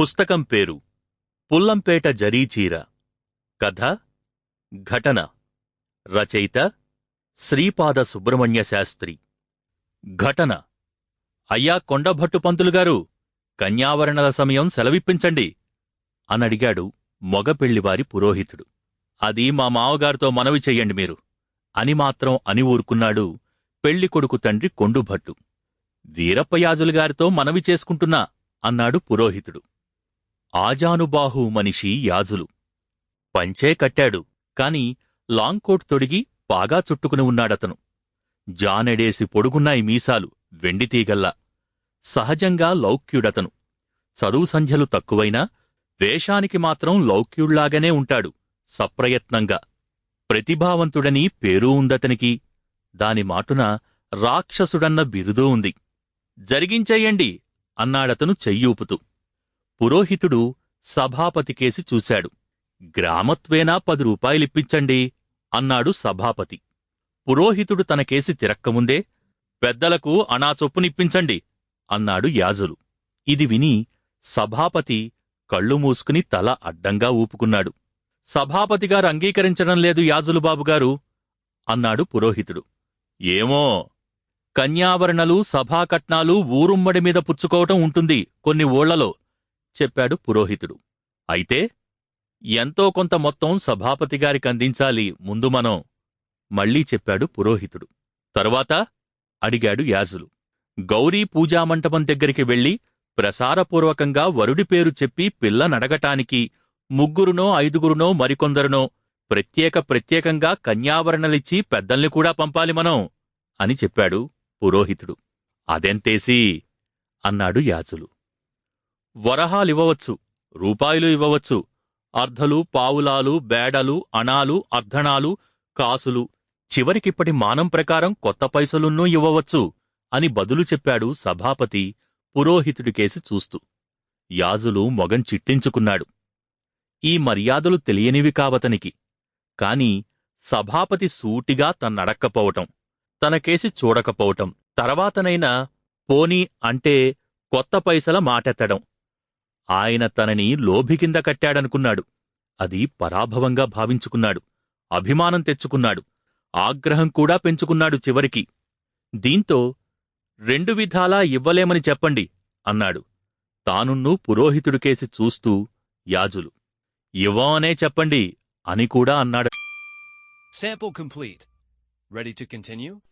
పుస్తకం పేరు. పుల్లంపేట జరీచీర. కథ. ఘటన. రచయిత. శ్రీపాద సుబ్రహ్మణ్య శాస్త్రి. ఘటన. అయ్యా కొండభట్టు పంతులుగారు కన్యావరణల సమయం సెలవిప్పించండి అనడిగాడు మగపెళ్ళివారి పురోహితుడు. అది మా మావగారితో మనవి చెయ్యండి మీరు. అని మాత్రం అని ఊరుకున్నాడు పెళ్ళికొడుకు తండ్రి కొండుభట్టు. వీరప్పయాజులుగారితో మనవి చేసుకుంటున్నా అన్నాడు పురోహితుడు. ఆజానుబాహు మనిషి యాజులు. పంచే కట్టాడు కాని లాంగ్ కోట్ తొడిగి బాగా చుట్టుకుని ఉన్నాడతను. జానెడేసి పొడుగున్నాయి మీసాలు వెండితీగల్లా సహజంగా లౌక్యుడతను. చదువు సంధ్యలు తక్కువైనా వేషానికి మాత్రం లౌక్యుళ్ళాగనే ఉంటాడు సప్రయత్నంగా. ప్రతిభావంతుడని పేరూ ఉందతనికి. దాని మాటున రాక్షసుడన్న బిరుదూ ఉంది. జరిగించెయ్యండి అన్నాడతను చెయ్యూపుతూ. పురోహితుడు సభాపతికేసి చూశాడు. గ్రామత్వేనా? పది రూపాయలిప్పించండి అన్నాడు సభాపతి. పురోహితుడు తనకేసి తిరక్కముందే పెద్దలకు అనా చొప్పునిప్పించండి అన్నాడు యాజులు. ఇది విని సభాపతి కళ్ళు మూసుకుని తల అడ్డంగా ఊపుకున్నాడు. సభాపతిగారు అంగీకరించడం లేదు యాజులు బాబుగారు అన్నాడు పురోహితుడు. ఏమో కన్యావరణలు సభాకట్నాలు ఊరుమ్మడి మీద పుచ్చుకోవటం ఉంటుంది కొన్ని ఊళ్ళలో చెప్పాడు పురోహితుడు. అయితే ఎంతో కొంత మొత్తం సభాపతిగారికి అందించాలి ముందు మనం మళ్ళీ చెప్పాడు పురోహితుడు. తరువాత అడిగాడు యాజులు. గౌరీ పూజామంటపం దగ్గరికి వెళ్ళి ప్రసారపూర్వకంగా వరుడి పేరు చెప్పి పిల్ల నడగటానికి ముగ్గురునో ఐదుగురునో మరికొందరునో ప్రత్యేక ప్రత్యేకంగా కన్యావరణలిచ్చి పెద్దల్ని కూడా పంపాలి మనం అని చెప్పాడు పురోహితుడు. అదెంతేసి? అన్నాడు యాజులు. వరహాలివ్వవచ్చు రూపాయలు ఇవ్వవచ్చు అర్ధలు పావులాలు బేడలు అణాలు అర్ధణాలు కాసులు చివరికిప్పటి మానం ప్రకారం కొత్త పైసలున్నూ ఇవ్వవచ్చు అని బదులు చెప్పాడు సభాపతి పురోహితుడికేసి చూస్తూ. యాజులు మొగం చిట్టించుకున్నాడు. ఈ మర్యాదలు తెలియనివి కావతనికి. కాని సభాపతి సూటిగా తన్నడక్కపోవటం తనకేసి చూడకపోవటం తర్వాతనైనా పోనీ అంటే కొత్త పైసల మాటెత్తడం. ఆయన తనని లోభి కింద కట్టాడనుకున్నాడు. అది పరాభవంగా భావించుకున్నాడు. అభిమానం తెచ్చుకున్నాడు. ఆగ్రహం కూడా పెంచుకున్నాడు చివరికి. దీంతో రెండు విధాలా ఇవ్వలేమని చెప్పండి అన్నాడు. తానున్నూ పురోహితుడికేసి చూస్తూ యాజులు ఇవ్వమనే చెప్పండి అని కూడా అన్నాడు. Sample complete. Ready to continue?